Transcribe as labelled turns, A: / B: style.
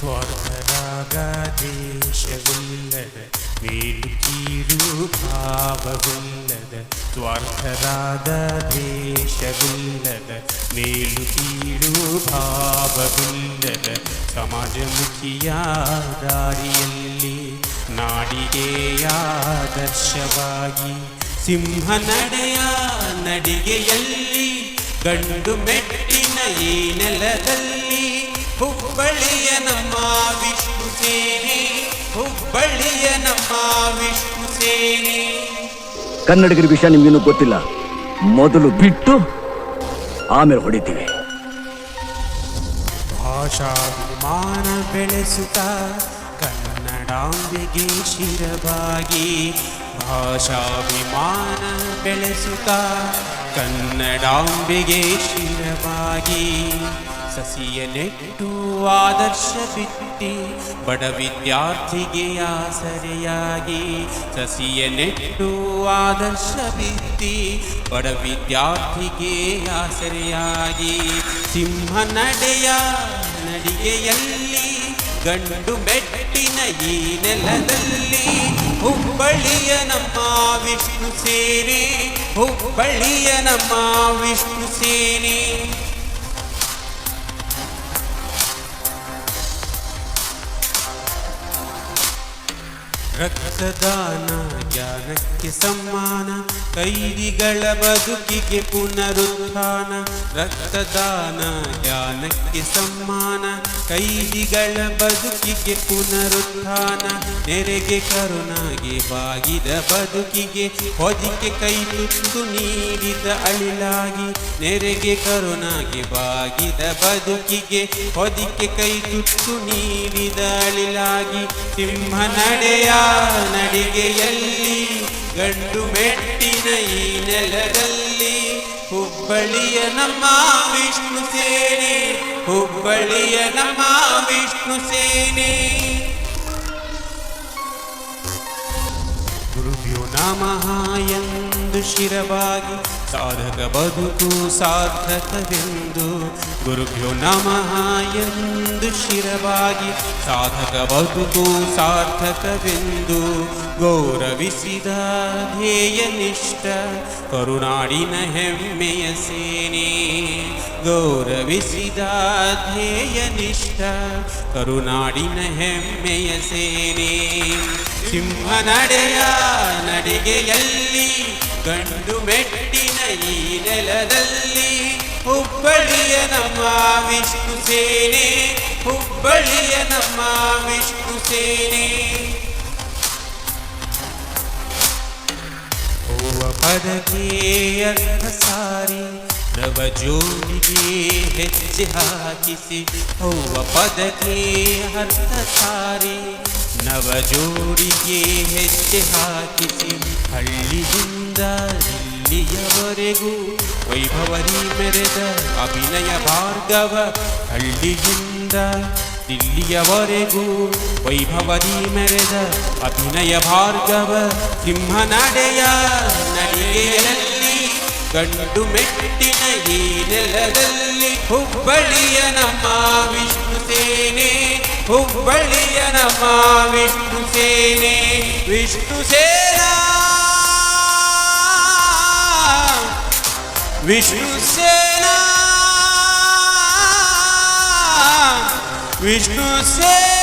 A: സ്വർഗരാഗദേശവുള്ളത് നീലുകീരൂഭാവുള്ളത് സ്വാർത്ഥരാഗദേശവുള്ളത് നീലുകീരൂഭാവുള്ളത് ಸಮಾಜಮುಖಿಯಾದಾರಿಯಲ್ಲಿ ನಾಡಿಗೆಯ ದರ್ಶವಾಗಿ ಸಿಂಹ ನಡೆಯ ನಡಿಗೆಯಲ್ಲಿ ಗಂಡು ಮೆಟ್ಟಿನ ಈ ನೆಲದಲ್ಲಿ ಹುಬ್ಬಳ್ಳಿಯ ನಮ್ಮ ವಿಷ್ಣು ಸೇನೆ ಹುಬ್ಬಳ್ಳಿಯ ನಮ್ಮ ವಿಷ್ಣು ಸೇನೆ
B: ಕನ್ನಡಿಗರ ವಿಷಯ ನಿಮ್ಗಿನ್ನೂ ಗೊತ್ತಿಲ್ಲ. ಮೊದಲು ಬಿಟ್ಟು ಆಮೇಲೆ ಹೊಡಿತೀವಿ.
A: ಭಾಷಾಭಿಮಾನ ಬೆಳೆಸುತ್ತ ಕನ್ನಡಾಂಬೆಗೆ ಶಿರವಾಗಿ ಭಾಷಾಭಿಮಾನ ಬೆಳೆಸುತ್ತ ಕನ್ನಡಾಂಬೆಗೆ ಶಿರವಾಗಿ ಸಸಿಯ ನೆಟ್ಟು ಆದರ್ಶ ಬಿತ್ತಿ ಬಡ ವಿದ್ಯಾರ್ಥಿಗೆ ಆಸರೆಯಾಗಿ. ಸಸಿಯ ನೆಟ್ಟು ಆದರ್ಶ ಬಿತ್ತಿ ಬಡ ವಿದ್ಯಾರ್ಥಿಗೆ ಆಸರೆಯಾಗಿ. ಸಿಂಹ ನಡೆಯ ನಡಿಗೆಯಲ್ಲಿ, ಗಂಡು ಬೆಟ್ಟಿನ ಈ ನೆಲದಲ್ಲಿ, ಹುಬ್ಬಳ್ಳಿಯ ನಮ್ಮ ವಿಷ್ಣು ಸೇರಿ, ಹುಬ್ಬಳ್ಳಿಯ ನಮ್ಮ ವಿಷ್ಣು ಸೇನೆ ರಕ್ತದಾನ, ಜ್ಞಾನಕ್ಕೆ ಸಮ್ಮಾನ, ಕೈದಿಗಳ ಬದುಕಿಗೆ ಪುನರುತ್ಥಾನ. ರಕ್ತದಾನ, ಜ್ಞಾನಕ್ಕೆ ಸಮ್ಮಾನ, ಕೈದಿಗಳ ಬದುಕಿಗೆ ಪುನರುತ್ಥಾನ. ನೆರೆಗೆ ಕರುಣಾಗೆ ಬಾಗಿದ ಬದುಕಿಗೆ, ಹೊದಿಕೆ ಕೈ ತುತ್ತು ನೀಡಿದ ಅಳಿಲಾಗಿ. ನೆರೆಗೆ ಕರುಣಾಗೆ ಬಾಗಿದ ಬದುಕಿಗೆ, ಹೊದಿಕೆ ಕೈ ತುತ್ತು ನೀಡಿದ ಅಳಿಲಾಗಿ. ಸಿಂಹ ನಡೆಯ ನಡಿಗೆಯಲ್ಲಿ ಗಂಡು ಮೆಟ್ಟಿನ ಈ ನೆಲದಲ್ಲಿ ಹುಬ್ಬಳ್ಳಿಯ ನಮ್ಮ ವಿಷ್ಣು ಸೇನೆ ಹುಬ್ಬಳ್ಳಿಯ ನಮ್ಮ ವಿಷ್ಣು ಸೇನೆ. ನಮಃ ಎಂದು ಶಿರವಾಗಿ ಸಾಧಕ ಬದುಕು ಸಾರ್ಥಕವೆಂದು ಗುರುಭ್ಯೋ ನಮಃ ಎಂದು ಶಿರವಾಗಿ ಸಾಧಕ ಬದುಕು ಸಾರ್ಥಕವೆಂದು ಗೌರವಿಸಿದ ಧ್ಯೇಯ ನಿಷ್ಠ ಕರುನಾಡಿನ ಹೆಮ್ಮೆಯ ಸೇನೆ ಗೌರವಿಸಿದ ಧ್ಯೇಯ ನಿಷ್ಠ ಕರುನಾಡಿನ ಹೆಮ್ಮೆಯ ಸೇನೆ ಸಿಂಹ ನಡೆಯ ನಡಿಗೆಯಲ್ಲಿ ಗಂಡು ಮೆಟ್ಟಿನ ಈ ನೆಲದಲ್ಲಿ ಹುಬ್ಬಳ್ಳಿಯ ನಮ್ಮ ವಿಷ್ಣು ಸೇನೆ, ಹುಬ್ಬಳ್ಳಿಯ ನಮ್ಮ ವಿಷ್ಣು ಸೇನೆ. ಹೂವ ಅರ್ಥ ಸಾರಿ ನವ ಜೋಡಿಗೆ ಹೆಜ್ಜೆ ಹಾಕಿಸಿ ಹೂವ ಪದಕ್ಕೆ ಅರ್ಥ ಸಾರಿ ನವ ಜೋಡಿಗೆ ಹೆಜ್ಜೆ ಹಾಕಿಸಿ, ಹಳ್ಳಿಯಿಂದ ಇಲ್ಲಿಯವರೆಗೂ ವೈಭವರಿ ಮೆರೆದ ಅಭಿನಯ ಭಾರ್ಗವ ಹಳ್ಳಿಯಿಂದ ದಿಲ್ಲಿಯವರೆಗೂ ವೈಭವದಿ ಮೆರೆದ ಅಭಿನಯ ಭಾರ್ಗವ ಸಿಂಹ ನಡೆಯ ನಡೆಯಲ್ಲಿ ಗಂಡು ಮೆಟ್ಟಿನ ಈ ನೆಲದಲ್ಲಿ ಹುಬ್ಬಳ್ಳಿಯ ನಮ್ಮ ವಿಷ್ಣು ಸೇನೆ. ಹುಬ್ಬಳ್ಳಿಯ ನಮ್ಮ ವಿಷ್ಣು ಸೇನೆ ವಿಷ್ಣು ಸೇನಾ ವಿಷ್ಣು ಸೇನಾ ವಿಷ್ಣು ಸೇನಾ